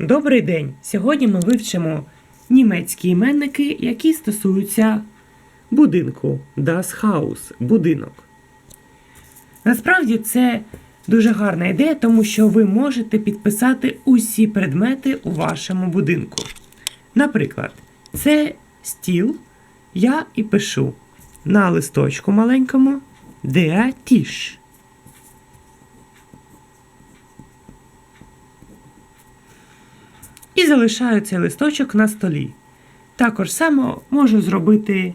Добрий день! Сьогодні ми вивчимо німецькі іменники, які стосуються будинку Das Haus – будинок. Насправді це дуже гарна ідея, тому що ви можете підписати усі предмети у вашому будинку. Наприклад, це стіл. Я і пишу на листочку маленькому Der Tisch. І залишаю цей листочок на столі. Також само можу зробити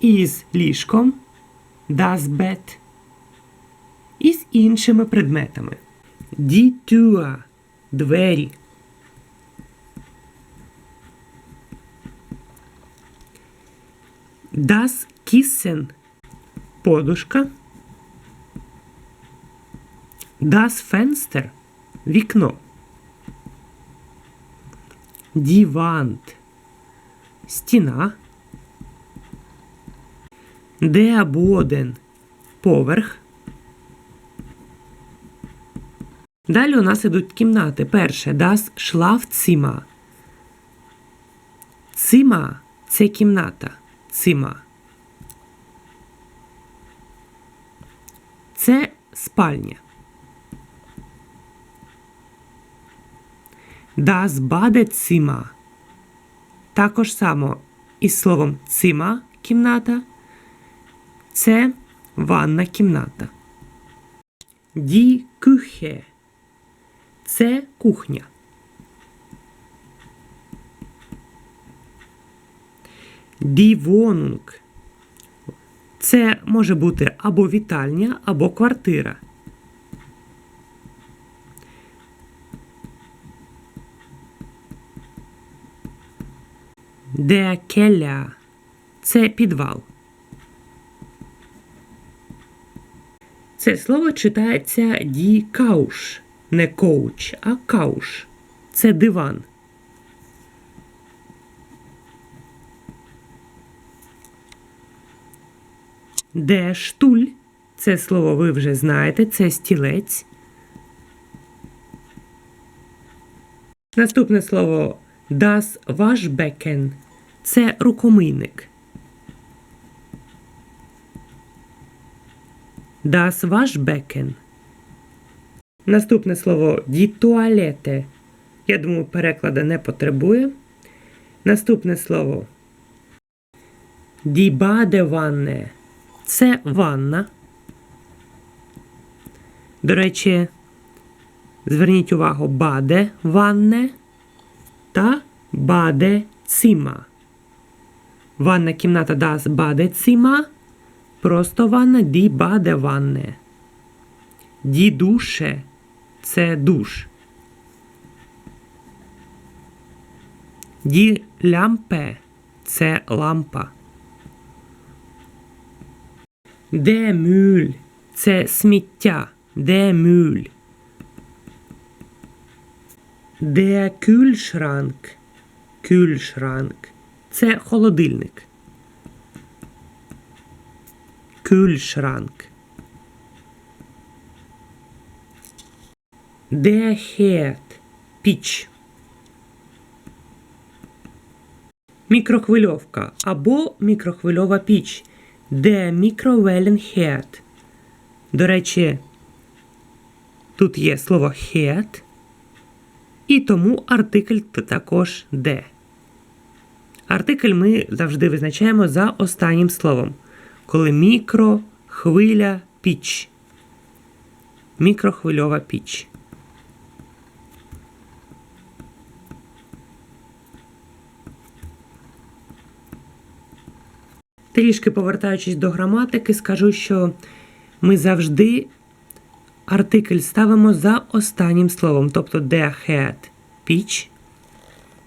із ліжком das Bett і з іншими предметами. Die Tür – двері. Das Kissen – подушка. Das Fenster – вікно. Дівант. Стіна. Boden. Поверх. Далі у нас ідуть кімнати. Перше das Schlafzimmer. Цима це кімната. Цима. Це спальня. Das Badezimmer. Також само із словом цима кімната. Це ванна кімната. Die Küche. Це кухня. Die Wohnung. Це може бути або вітальня, або квартира. Der Keller – це підвал. Це слово читається die Couch. Не коуч, а кауш. Це диван. Der Stuhl – це слово ви вже знаєте, це стілець. Наступне слово Das Waschbecken – це рукомийник. Das Waschbecken. Наступне слово die Toilette. Я думаю, перекладу не потребує. Наступне слово die Badewanne. Це ванна. До речі, зверніть увагу, баде ванне та бадецима. Ванна кімната das бадецима. Просто ванна ді бадеванне. Ді душе це душ. Ді лямпе це лампа. Де мюль це сміття. Де мюль. Der Kühlschrank. Kühlschrank. Це холодильник. Kühlschrank. Der Herd. Піч. Мікрохвильовка або мікрохвильова піч. Der Mikrowellenherd. До речі, тут є слово Herd. І тому артикль також де. Артикль ми завжди визначаємо за останнім словом. Коли мікро, хвиля, піч. Мікрохвильова піч. Трішки повертаючись до граматики, скажу, що ми завжди артикль ставимо за останнім словом, тобто der Herd – піч.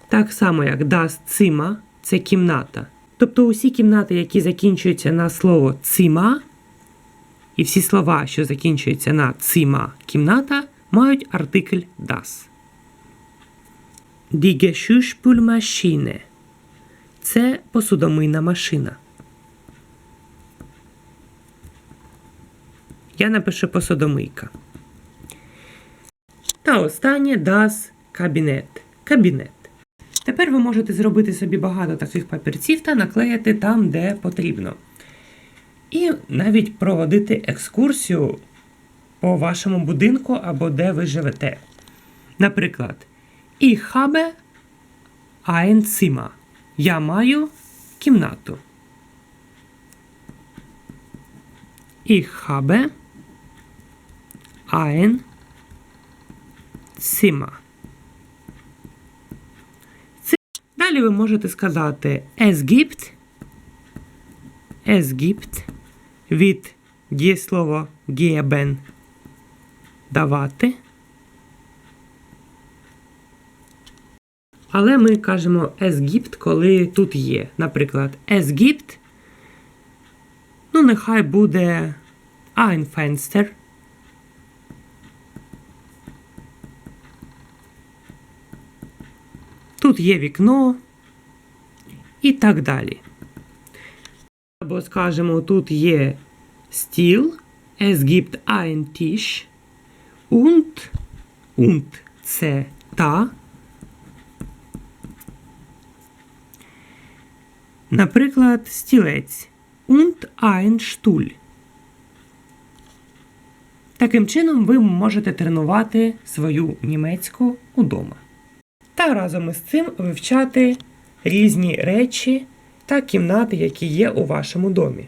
Так само, як das Zimmer – це кімната. Тобто усі кімнати, які закінчуються на слово цима, і всі слова, що закінчуються на цима кімната, мають артикль das. Die Geschirrspülmaschine – це посудомийна машина. Я напишу посудомийка. Та останнє das Кабінет. кабінет. Тепер ви можете зробити собі багато таких папірців та наклеїти там, де потрібно. І навіть проводити екскурсію по вашому будинку або де ви живете. Наприклад, Ich habe ein. Я маю кімнату. Ich habe ein Zimmer. Це- Далі ви можете сказати es gibt, es gibt від дієслова geben давати. Але ми кажемо es gibt, коли тут є. Наприклад, es gibt, ну нехай буде ein Fenster. Тут є вікно і так далі. Або скажемо, тут є стіл, es gibt ein Tisch und, und це та. Наприклад, стілець und ein Stuhl. Таким чином ви можете тренувати свою німецьку удома. Та разом із цим вивчати різні речі та кімнати, які є у вашому домі.